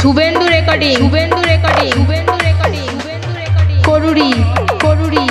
Suvendu recording Suvendu recording Suvendu recording Suvendu recording করুরি করুরি